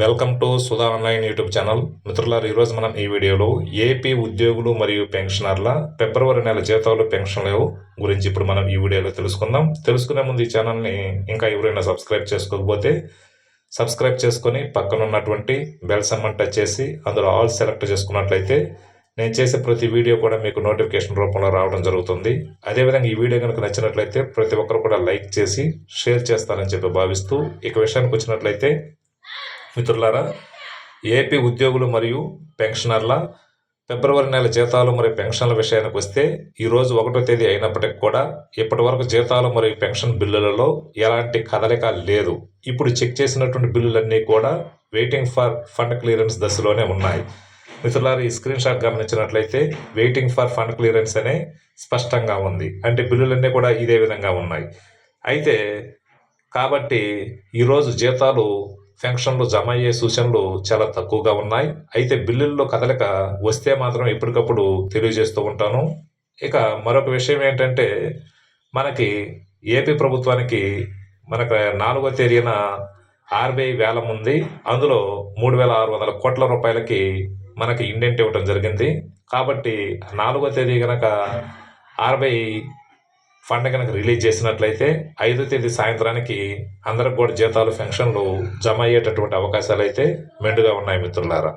Welcome to Sudha online YouTube channel మిత్రులారు ఈరోజు మనం ఈ వీడియోలో ఏపీ ఉద్యోగులు మరియు పెన్షనర్ల ఫిబ్రవరి నెల జీతాలు పెన్షన్లు గురించి ఇప్పుడు మనం ఈ వీడియోలో తెలుసుకుందాం. తెలుసుకునే ముందు ఈ ఛానల్ని ఇంకా ఎవరైనా సబ్స్క్రైబ్ చేసుకోకపోతే సబ్స్క్రైబ్ చేసుకొని పక్కన ఉన్నటువంటి బెల్ సమ్మన్ టచ్ చేసి అందులో ఆల్ సెలెక్ట్ చేసుకున్నట్లయితే నేను చేసే ప్రతి వీడియో కూడా మీకు నోటిఫికేషన్ రూపంలో రావడం జరుగుతుంది. అదేవిధంగా ఈ వీడియో కనుక నచ్చినట్లయితే ప్రతి ఒక్కరు కూడా లైక్ చేసి షేర్ చేస్తారని చెప్పి భావిస్తూ ఇక విషయానికి వచ్చినట్లయితే మిత్రులారా ఏపీ ఉద్యోగులు మరియు పెన్షనర్ల ఫిబ్రవరి నెల జీతాలు మరియు పెన్షన్ల విషయానికి వస్తే ఈరోజు ఒకటో తేదీ అయినప్పటికీ కూడా ఇప్పటి వరకు జీతాలు మరియు పెన్షన్ బిల్లులలో ఎలాంటి కదలిక లేదు. ఇప్పుడు చెక్ చేసినటువంటి బిల్లులన్నీ కూడా వెయిటింగ్ ఫర్ ఫండ్ క్లియరెన్స్ దశలోనే ఉన్నాయి. మిత్రులారా ఈ స్క్రీన్ షాట్ గమనించినట్లయితే వెయిటింగ్ ఫర్ ఫండ్ క్లియరెన్స్ అనే స్పష్టంగా ఉంది. అంటే బిల్లులన్నీ కూడా ఇదే విధంగా ఉన్నాయి. అయితే కాబట్టి ఈరోజు జీతాలు పెన్షన్లు జమ అయ్యే సూచనలు చాలా తక్కువగా ఉన్నాయి. అయితే బిల్లుల్లో కదలిక వస్తే మాత్రం ఎప్పటికప్పుడు తెలియజేస్తూ ఉంటాను. ఇక మరొక విషయం ఏంటంటే మనకి ఏపీ ప్రభుత్వానికి మనకు నాలుగో తేదీన ఆర్బీఐ వేలం ఉంది. అందులో మూడు వేల ఆరు వందల కోట్ల రూపాయలకి మనకి ఇండెంట్ ఇవ్వడం జరిగింది. కాబట్టి నాలుగో తేదీ కనుక ఆర్బీఐ ఫండ్ కనుక రిలీజ్ చేసినట్లయితే ఐదో తేదీ సాయంత్రానికి అందరికి కూడా జీతాలు పెన్షన్లు జమ అయ్యేటటువంటి అవకాశాలు అయితే మెండుగా ఉన్నాయి మిత్రులారా.